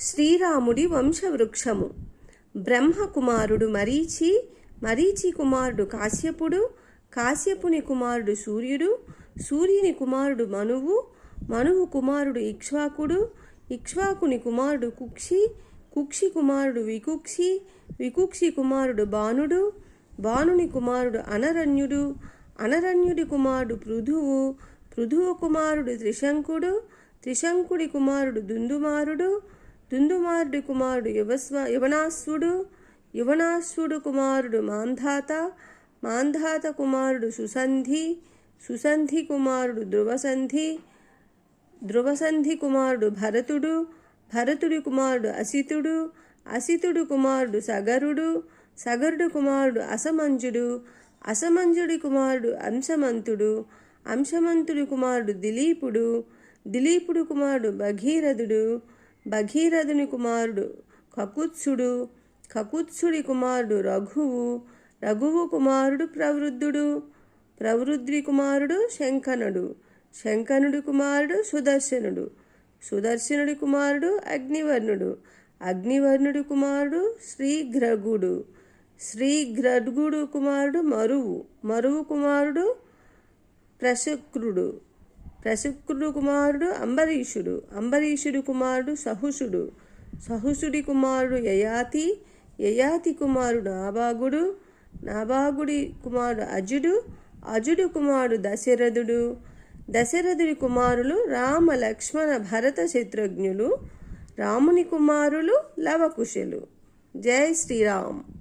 శ్రీరాముడి వంశవృక్షము. బ్రహ్మకుమారుడు మరీచి మరీచి కుమారుడు కాశ్యపుడు కాశ్యపుని కుమారుడు సూర్యుడు సూర్యుని కుమారుడు మనువు మనువు కుమారుడు ఇక్ష్వాకుడు ఇక్ష్వాకుని కుమారుడు కుక్షి కుక్షి కుమారుడు వికుక్షి వికుక్షి కుమారుడు బాణుడు బాణుని కుమారుడు అనరణ్యుడు అనరణ్యుడి కుమారుడు పృథువు పృథువు కుమారుడు త్రిశంకుడు త్రిశంకుడి కుమారుడు దుందుమారుడు దుందుమారుడి కుమారుడు యువస్వ యువనాశ్వుడు యువనాశ్వుడు కుమారుడు మాంధాత మాంధాత కుమారుడు సుసంధి సుసంధి కుమారుడు ధ్రువసంధి ధ్రువసంధి కుమారుడు భరతుడు భరతుడి కుమారుడు అసితుడు అసితుడు కుమారుడు సగరుడు సగరుడు కుమారుడు అసమంజుడు అసమంజుడి కుమారుడు అంశమంతుడు అంశమంతుడి కుమారుడు దిలీపుడు దిలీపుడు కుమారుడు భగీరథుడు భగీరథుని కుమారుడు కకుత్సుడు కకుత్సుడి కుమారుడు రఘువు రఘువు కుమారుడు ప్రవృద్ధుడు ప్రవృద్ధి కుమారుడు శంకనుడు శంకనుడి కుమారుడు సుదర్శనుడు సుదర్శనుడి కుమారుడు అగ్నివర్ణుడు అగ్నివర్ణుడి కుమారుడు శ్రీఘ్రగుడు శ్రీఘ్రగుడు కుమారుడు మరువు మరువు కుమారుడు ప్రశుక్రుడు. ప్రశుక్రుడు కుమారుడు అంబరీషుడు. అంబరీషుడు కుమారుడు సహుషుడు. సహుషుడి కుమారుడు యయాతి. యయాతి కుమారుడు నాభాగుడు. నాభాగుడి కుమారుడు అజుడు. అజుడు కుమారుడు దశరథుడు. దశరథుడి కుమారులు రామ లక్ష్మణ భరత శత్రుఘ్నులు. రాముని కుమారులు లవకుశులు. జై శ్రీరామ్.